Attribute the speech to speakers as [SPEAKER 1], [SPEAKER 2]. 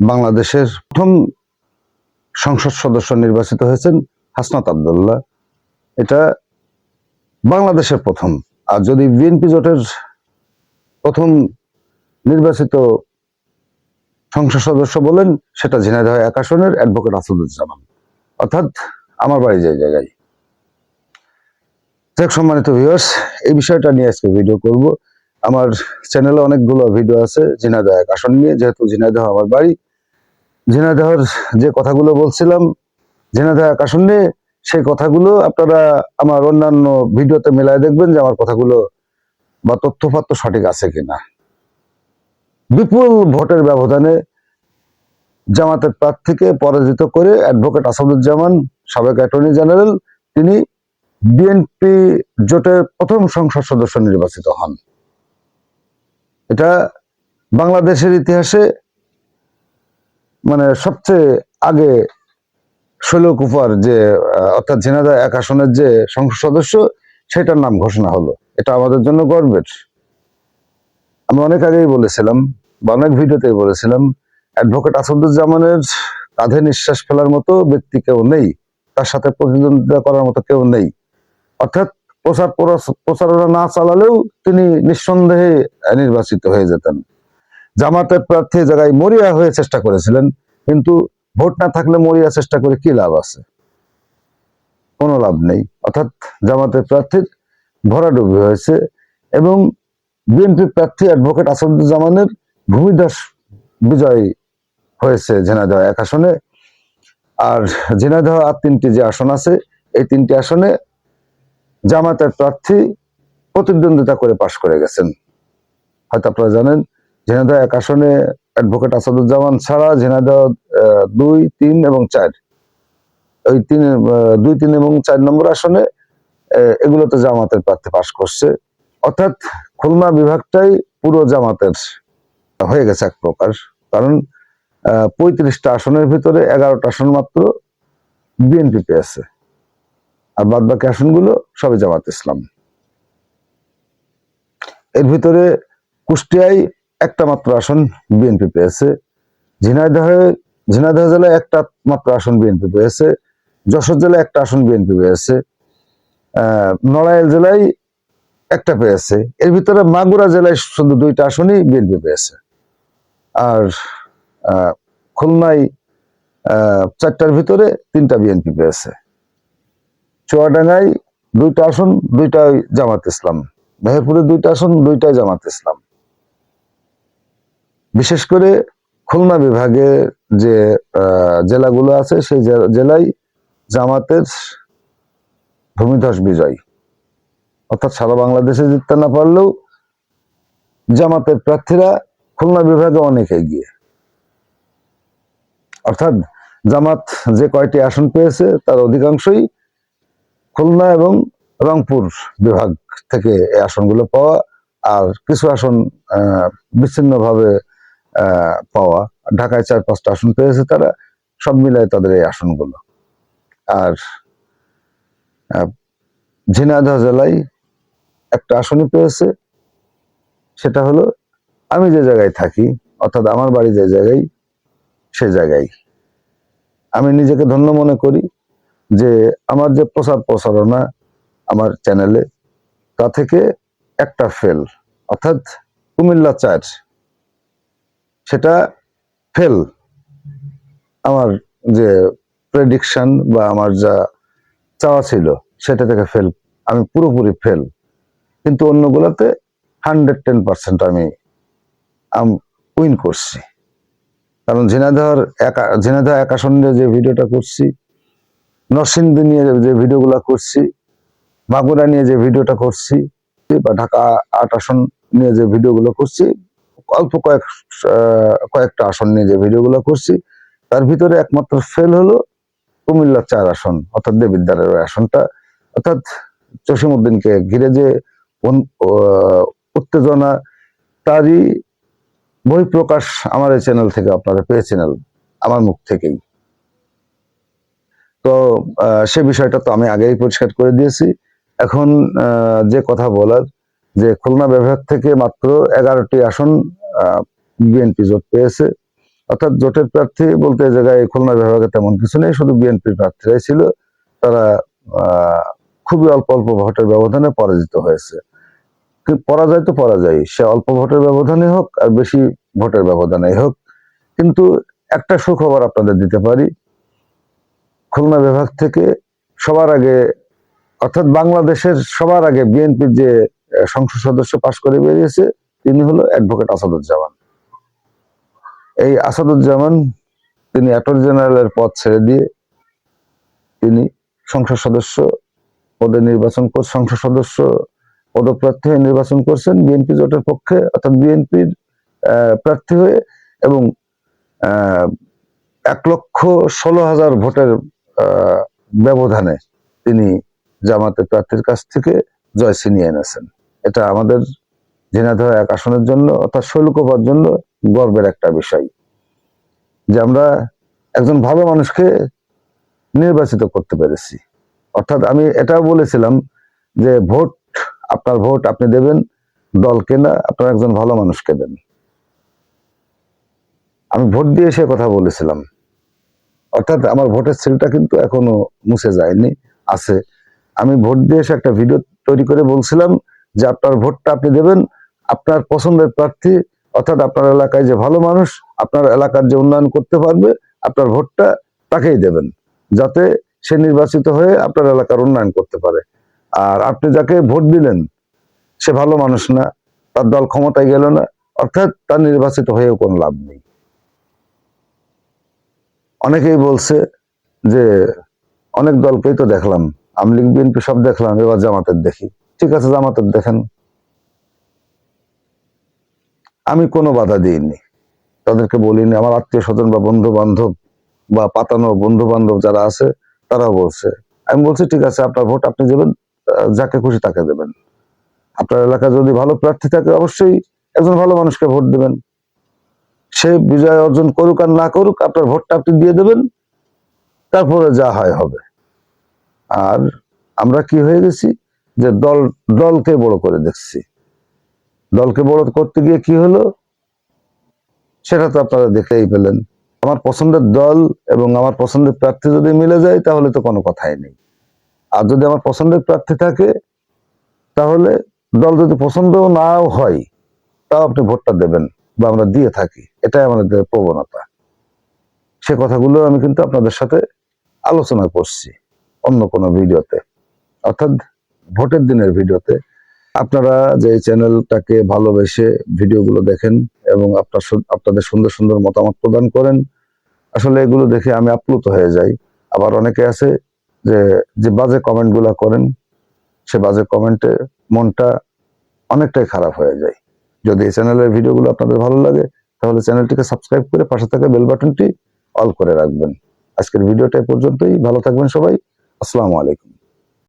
[SPEAKER 1] বাংলাদেশের প্রথম সংসদ সদস্য নির্বাচিত হয়েছেন হাসনাত আবদুল্লাহ। এটা বাংলাদেশের প্রথম। আর যদি বিএনপি জোটের প্রথম নির্বাচিত সংসদ সদস্য বলেন, সেটা ঝিনাইদহ এক আসনের অ্যাডভোকেট আসাদুজ্জামান। অর্থাৎ আমার বাড়ি যে জায়গায়। যাক, সম্মানিত ভিউয়ার্স এই বিষয়টা নিয়ে আজকে ভিডিও করব। আমার চ্যানেলে অনেকগুলো ভিডিও আছে ঝিনাইদহ এক আসন নিয়ে। যেহেতু ঝিনাইদহ আমার বাড়ি ঝিনাইদহর যে কথাগুলো বলছিলাম ঝিনাইদহ এক সেই কথাগুলো আপনারা আমার অন্যান্য ভিডিওতে মেলায় দেখবেন যে আমার কথাগুলো বা তথ্যপাত্র সঠিক আছে কিনা। বিপুল ভোটের ব্যবধানে জামাতের প্রার্থীকে পরাজিত করে অ্যাডভোকেট আসাদুজ্জামান, সাবেক অ্যাটর্নি জেনারেল, তিনি বিএনপি জোটের প্রথম সংসদ সদস্য নির্বাচিত হন। এটা বাংলাদেশের ইতিহাসে মানে সবচেয়ে আগে শৈলকুপার যে অর্থাৎ ঝিনাদা এক আসনের যে সংসদ সদস্য, সেটার নাম ঘোষণা হলো। এটা আমাদের জন্য গর্বের আমি অনেক আগেই বলেছিলাম, বা অনেক ভিডিওতেই বলেছিলাম অ্যাডভোকেট আসাদুজ্জামানের কাঁধে নিঃশ্বাস ফেলার মতো ব্যক্তি কেউ নেই, তার সাথে প্রতিদ্বন্দ্বিতা করার মতো কেউ নেই। অর্থাৎ প্রচার প্রচারণা না চালালেও তিনি নিঃসন্দেহে নির্বাচিত হয়ে যেতেন। জামাতের প্রার্থী জায়গায় মরিয়া হয়ে চেষ্টা করেছিলেন, কিন্তু ভোট না থাকলে মরিয়া চেষ্টা করে কি লাভ আছে? কোনো লাভ নেই। অর্থাৎ জামাতের প্রার্থীর ভরাডুবি হয়েছে এবং বিএনপি প্রার্থী অ্যাডভোকেট আসাদুজ্জামানের ভূমিদাস বিজয় হয়েছে ঝিনাইদহ এক আসনে। আর ঝিনাইদহ আর তিনটি যে আসন আছে, এই তিনটি আসনে জামাতের প্রার্থী প্রতিদ্বন্দ্বিতা করে পাশ করে গেছেন। হয়তো আপনারা জানেন ঝিনাইদহ এক আসনে অ্যাডভোকেট আসাদুজ্জামান ছাড়া ঝিনাইদহ দুই, তিন এবং চার। ওই তিন দুই, তিন এবং চার নম্বর আসনে এগুলোতে জামাতের প্রার্থী পাশ করছে। অর্থাৎ খুলনা বিভাগটাই পুরো জামাতের হয়ে গেছে এক প্রকার। কারণ পঁয়ত্রিশটা আসনের ভিতরে এগারোটা আসন মাত্র বিএনপি পেয়েছে আর বাদ বাকি আসনগুলো সবই জামাত ইসলাম। এর ভিতরে কুষ্টিয়ায় একটা মাত্র আসন বিএনপি পেয়েছে। ঝিনাইদহে ঝিনাইদহ জেলায় একটা মাত্র আসন বিএনপি পেয়েছে। যশোর জেলায় একটা আসন বিএনপি পেয়েছে। নড়াইল জেলায় একটা পেয়েছে। এর ভিতরে মাগুরা জেলায় শুধু দুইটা আসনই বিএনপি পেয়েছে। আর খুলনায় চারটার ভিতরে তিনটা বিএনপি পেয়েছে। চুয়াডাঙ্গায় দুইটা আসন, দুইটাই জামাত ইসলাম। মেহেরপুরে দুইটা আসন, দুইটাই জামাত ইসলাম। বিশেষ করে খুলনা বিভাগে যে জেলাগুলো আছে, সেই জেলায় জামাতের ভূমিধস বিজয়। অর্থাৎ সারা বাংলাদেশে জিততে না পারলেও জামাতের প্রার্থীরা খুলনা বিভাগে অনেক এগিয়ে। অর্থাৎ জামাত যে কয়টি আসন পেয়েছে, তার অধিকাংশই খুলনা এবং রংপুর বিভাগ থেকে এই আসনগুলো পাওয়া। আর কিছু আসন বিচ্ছিন্নভাবে পাওয়া। ঢাকায় চার পাঁচটা আসন পেয়েছে তারা, সব মিলায় তাদের এই আসনগুলো। আর ঝিনাইদহ জেলায় একটা আসনই পেয়েছে, সেটা হলো আমি যে জায়গায় থাকি, অর্থাৎ আমার বাড়ি যে জায়গায়, সে জায়গায়। আমি নিজেকে ধন্য মনে করি যে আমার যে প্রচার প্রচারণা আমার চ্যানেলে তা থেকে একটা ফেল অর্থাৎ কুমিল্লা চার। সেটা ফেল আমার যে প্রেডিকশন বা আমার যা চাওয়া ছিল, সেটা থেকে ফেল আমি পুরোপুরি ফেল কিন্তু অন্যগুলোতে হান্ড্রেড টেন পার্সেন্ট আমি উইন করছি। কারণ ঝিনাইদহর একা, ঝিনাইদহ এক যে ভিডিওটা করছি, নরসিংদী নিয়ে যে ভিডিওগুলো করছি মাগুরা নিয়ে যে ভিডিওটা করছি, বা ঢাকা আট আসন নিয়ে যে ভিডিওগুলো করছি অল্প কয়েক কয়েকটা আসন নিয়ে যে ভিডিওগুলো করছি, তার ভিতরে একমাত্র ফেল হলো কুমিল্লা চার আসন, অর্থাৎ দেবিদ্বারের আসনটা। অর্থাৎ জসিমউদ্দিনকে ঘিরে যে উত্তেজনা, তারই বহিঃপ্রকাশ আমার এই চ্যানেল থেকে আপনারা পেয়েছেন, আমার মুখ থেকেই। তো সে বিষয়টা তো আমি আগেই পরিষ্কার করে দিয়েছি। এখন যে কথা বলার যে খুলনা বিভাগ থেকে মাত্র এগারোটি আসন বিএনপি জোট পেয়েছে। অর্থাৎ জোটের প্রার্থী বলতে জায়গায় খুলনা বিভাগে তেমন কিছু নেই, শুধু বিএনপির প্রার্থীরাই ছিল। তারা খুবই অল্প অল্প ভোটের ব্যবধানে পরাজিত হয়েছে। পরাজয় তো পরাজয়, সে অল্প ভোটের ব্যবধানে হোক আর বেশি ভোটের ব্যবধানে হোক। কিন্তু একটা সুখবর আপনাদের দিতে পারি। খুলনা বিভাগ থেকে সবার আগে, অর্থাৎ বাংলাদেশের সবার আগে বিএনপির যে সংসদ সদস্য পাশ করে বেরিয়েছে, তিনি হলো অ্যাডভোকেট আসাদুজ্জামান। এই আসাদুজ্জামান, তিনি অ্যাটর্নি জেনারেলের পদ ছেড়ে দিয়ে তিনি সংসদ সদস্য পদে নির্বাচন সংসদ সদস্য পদপ্রার্থী হয়ে নির্বাচন করছেন বিএনপি জোটের পক্ষে, অর্থাৎ বিএনপির প্রার্থী হয়ে এবং এক লক্ষ ষোলো হাজার ভোটের ব্যবধানে তিনি জামাতের প্রার্থীর কাছ থেকে জয় ছিনিয়ে এনেছেন। এটা আমাদের ঝিনাইদহ এক আসনের জন্য অর্থাৎ শৈলকোপার জন্য গর্বের একটা বিষয়। যে আমরা একজন ভালো মানুষকে নির্বাচিত করতে পেরেছি। অর্থাৎ আমি এটাও বলেছিলাম যে ভোট, আপনার ভোট আপনি দেবেন দলকে না আপনার একজন ভালো মানুষকে দেন। আমি ভোট দিয়ে সে কথা বলেছিলাম। অর্থাৎ আমার ভোটের সিলটা কিন্তু এখনও মুছে যায়নি, আছে। আমি ভোট দিয়ে এসে একটা ভিডিও তৈরি করে বলছিলাম যে আপনার ভোটটা আপনি দেবেন, আপনার পছন্দের প্রার্থী, অর্থাৎ আপনার এলাকায় যে ভালো মানুষ, আপনার এলাকার যে উন্নয়ন করতে পারবে, আপনার ভোটটা তাকেই দেবেন, যাতে সে নির্বাচিত হয়ে আপনার এলাকার উন্নয়ন করতে পারে। আর আপনি যাকে ভোট দিলেন, সে ভালো মানুষ না, তার দল ক্ষমতায় গেল না, অর্থাৎ তার নির্বাচিত হয়েও কোনো লাভ নেই। অনেকেই বলছে যে, অনেক দলকেই তো দেখলাম আওয়ামী লীগ বিএনপি সব দেখলাম, এবার জামাতের দেখি। ঠিক আছে জামাতের দেখেন। আমি কোনো বাধা দিইনি। তাদেরকে বলিনি, আমার আত্মীয় স্বজন বা বন্ধু বান্ধব বা পাতানো বন্ধু বান্ধব যারা আছে, তারাও বলছে। আমি বলছি, ঠিক আছে, আপনার ভোট আপনি দেবেন যাকে খুশি তাকে দেবেন। আপনার এলাকায় যদি ভালো প্রার্থী থাকে, অবশ্যই একজন ভালো মানুষকে ভোট দেবেন। সে বিজয় অর্জন করুক আর না করুক, আপনার ভোটটা আপনি দিয়ে দেবেন, তারপরে যা হয় হবে। আর আমরা কি হয়ে গেছি? যে দল, দলকে বড় করে দেখছি। দলকে বড় করতে গিয়ে কি হলো? সেটা তো আপনারা দেখেই পেলেন আমার পছন্দের দল এবং আমার পছন্দের প্রার্থী যদি মিলে যায়, তাহলে তো কোনো কথাই নেই। আর যদি আমার পছন্দের প্রার্থী থাকে, তাহলে দল যদি পছন্দ নাও হয়, তাও আপনি ভোটটা দেবেন বা আমরা দিয়ে থাকি। এটাই আমাদের প্রবণতা। সে কথাগুলো আমি কিন্তু আপনাদের সাথে আলোচনা করছি অন্য কোনো ভিডিওতে। অর্থাৎ ভোটের দিনের ভিডিওতে আপনারা যে চ্যানেলটাকে ভালোবেসে ভিডিওগুলো দেখেন এবং আপনার আপনাদের সুন্দর সুন্দর মতামত প্রদান করেন, আসলে এগুলো দেখে আমি আপ্লুত হয়ে যাই। আবার অনেকে আছে যে যে বাজে কমেন্টগুলো করেন, সে বাজে কমেন্টে মনটা অনেকটাই খারাপ হয়ে যায়। যদি এই চ্যানেলের ভিডিওগুলো আপনাদের ভালো লাগে, তাহলে চ্যানেলটিকে সাবস্ক্রাইব করে পাশে থাকা বেল বাটনটি অল করে রাখবেন। আজকের ভিডিওটা পর্যন্তই। ভালো থাকবেন সবাই। আসসালামু আলাইকুম।